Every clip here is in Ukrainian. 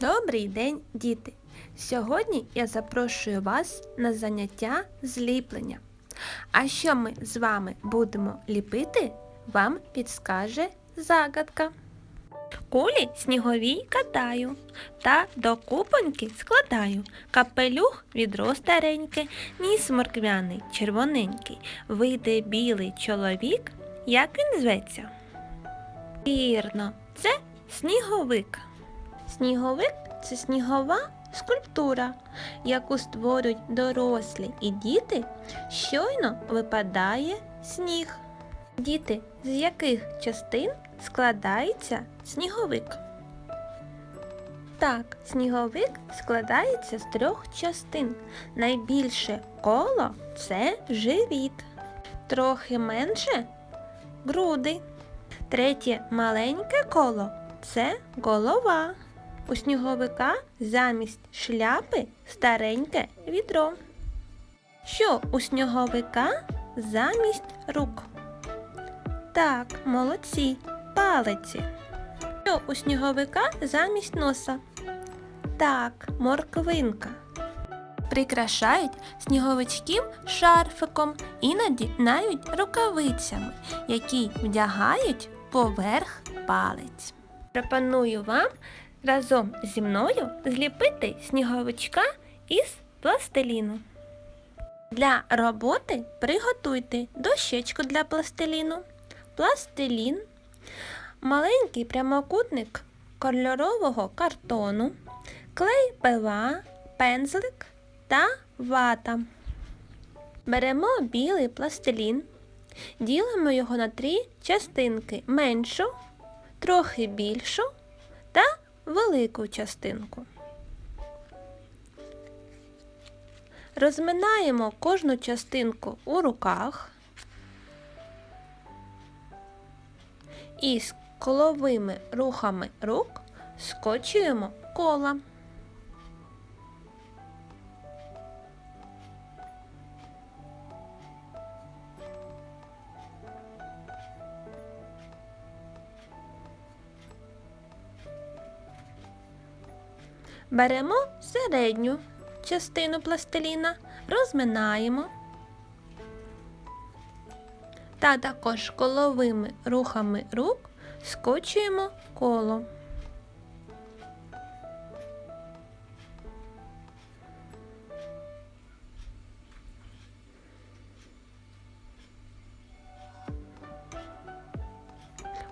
Добрий день, діти! Сьогодні я запрошую вас на заняття зліплення. А що ми з вами будемо ліпити, вам підскаже загадка. Кулі сніговій катаю та до купоньки складаю. Капелюх відро стареньке, ніс морквяний, червоненький. Вийде білий чоловік, як він зветься? Вірно, це сніговик. Сніговик це снігова скульптура, яку створюють дорослі і діти, щойно випадає сніг. Діти, з яких частин складається сніговик? Так, сніговик складається з трьох частин. Найбільше коло це живіт, трохи менше груди. Третє маленьке коло це голова. У сніговика замість шляпи стареньке відро. Що у сніговика замість рук? Так, молодці, палиці. Що у сніговика замість носа? Так, морквинка. Прикрашають сніговичків шарфиком, іноді навіть рукавицями, які вдягають поверх палець. Пропоную вам разом зі мною зліпити сніговичка із пластиліну. Для роботи приготуйте дощечку для пластиліну, пластилін, маленький прямокутник кольорового картону, клей пила, пензлик та вата. Беремо білий пластилін, ділимо його на три частинки меншу, трохи більшу та велику частинку. Розминаємо кожну частинку у руках і з коловими рухами рук скочуємо кола. Беремо середню частину пластиліна, розминаємо та також коловими рухами рук скочуємо коло.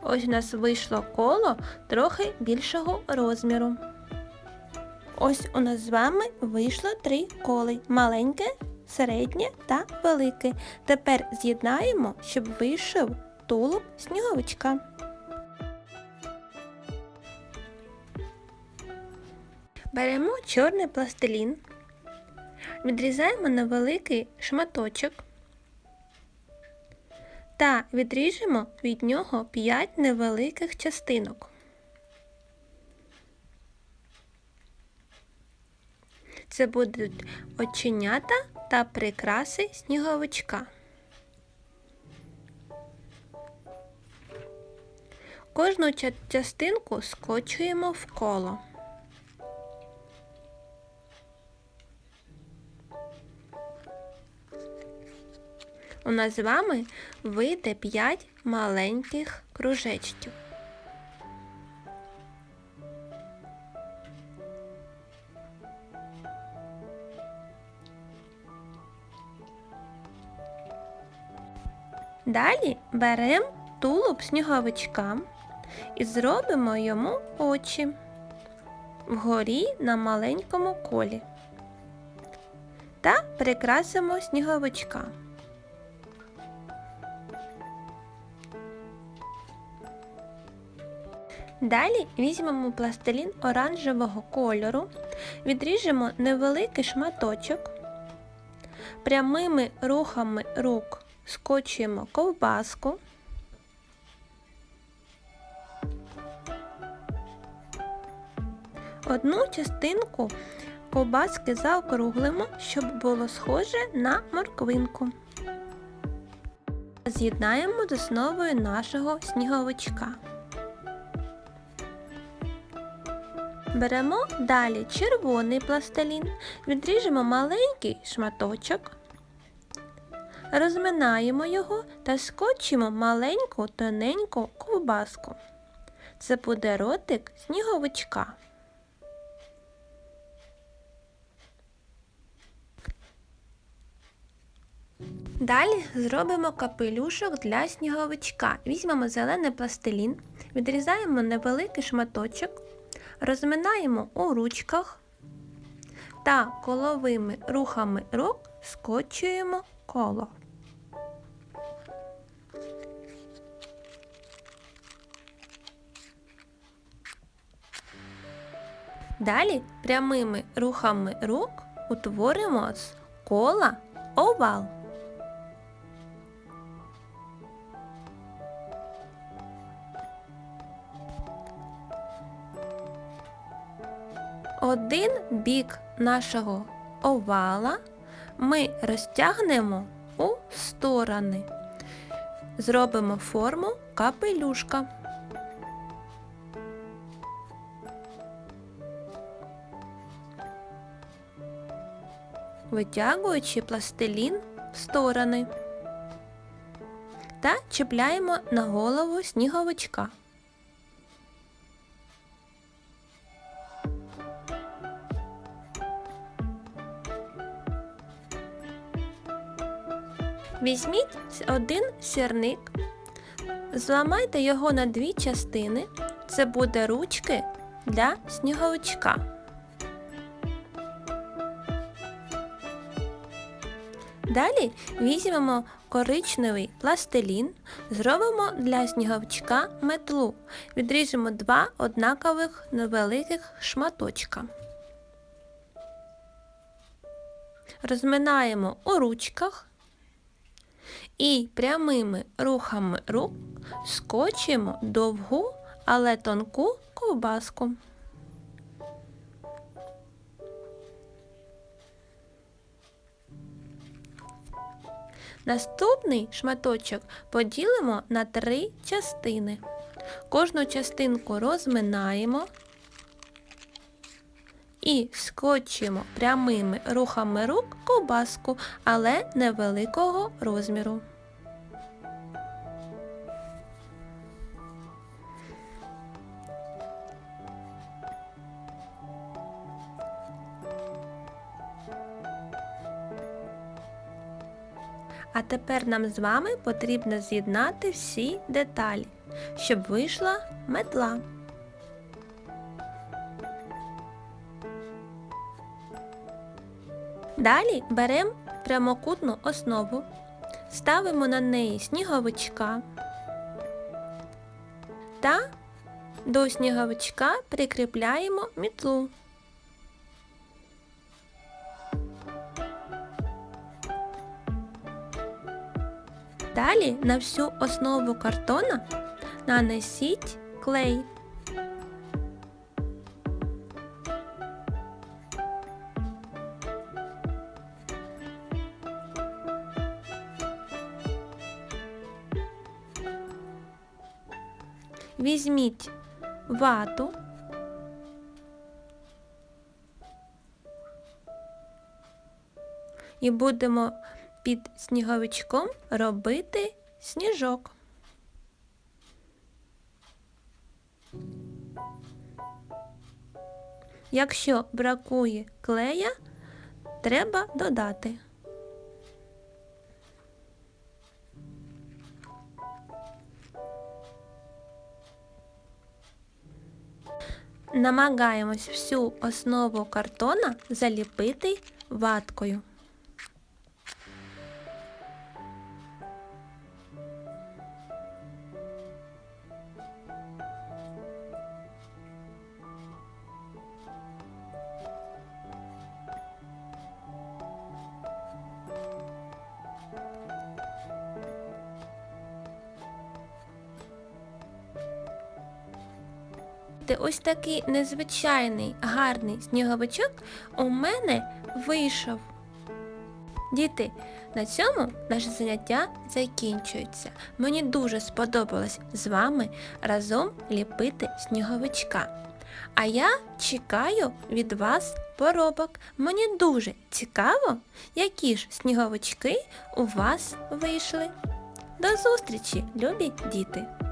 Ось у нас вийшло коло трохи більшого розміру. Ось у нас з вами вийшло три коли. Маленьке, середнє та велике. Тепер з'єднаємо, щоб вийшов тулуб сніговичка. Беремо чорний пластилін, відрізаємо на великий шматочок та відріжемо від нього 5 невеликих частинок. Це будуть оченята та прикраси сніговичка. Кожну частинку скочуємо в коло. У нас з вами вийде 5 маленьких кружечків. Далі беремо тулуб сніговичка і зробимо йому очі вгорі на маленькому колі та прикрасимо сніговичка. Далі візьмемо пластилін оранжевого кольору, відріжемо невеликий шматочок, прямими рухами рук скочуємо ковбаску. Одну частинку ковбаски заокруглимо, щоб було схоже на морквинку. З'єднаємо з основою нашого сніговичка. Беремо далі червоний пластилін, відріжемо маленький шматочок, розминаємо його та скочимо маленьку тоненьку ковбаску. Це буде ротик сніговичка. Далі зробимо капелюшок для сніговичка. Візьмемо зелений пластилін, відрізаємо невеликий шматочок, розминаємо у ручках та коловими рухами рук скочуємо коло. Далі прямими рухами рук утворимо з кола овал. Один бік нашого овала ми розтягнемо у сторони. Зробимо форму капелюшка. Витягуючи пластилін в сторони та чіпляємо на голову сніговичка. Візьміть один сірник, зламайте його на дві частини. Це буде ручки для сніговичка. Далі візьмемо коричневий пластилін, зробимо для сніговичка метлу. Відріжемо два однакових невеликих шматочка. Розминаємо у ручках і прямими рухами рук скочимо довгу, але тонку ковбаску. Наступний шматочок поділимо на три частини. Кожну частинку розминаємо і скочимо прямими рухами рук ковбаску, але невеликого розміру. А тепер нам з вами потрібно з'єднати всі деталі, щоб вийшла метла. Далі беремо прямокутну основу, ставимо на неї сніговичка та до сніговичка прикріпляємо мітлу. Далі на всю основу картона нанесіть клей. Візьміть вату. І будемо під сніговичком робити сніжок. Якщо бракує клея, треба додати. Намагаємось всю основу картона заліпити ваткою. Ти ось такий незвичайний гарний сніговичок у мене вийшов. Діти, на цьому наше заняття закінчується. Мені дуже сподобалось з вами разом ліпити сніговичка. А я чекаю від вас поробок. Мені дуже цікаво, які ж сніговички у вас вийшли. До зустрічі, любі діти!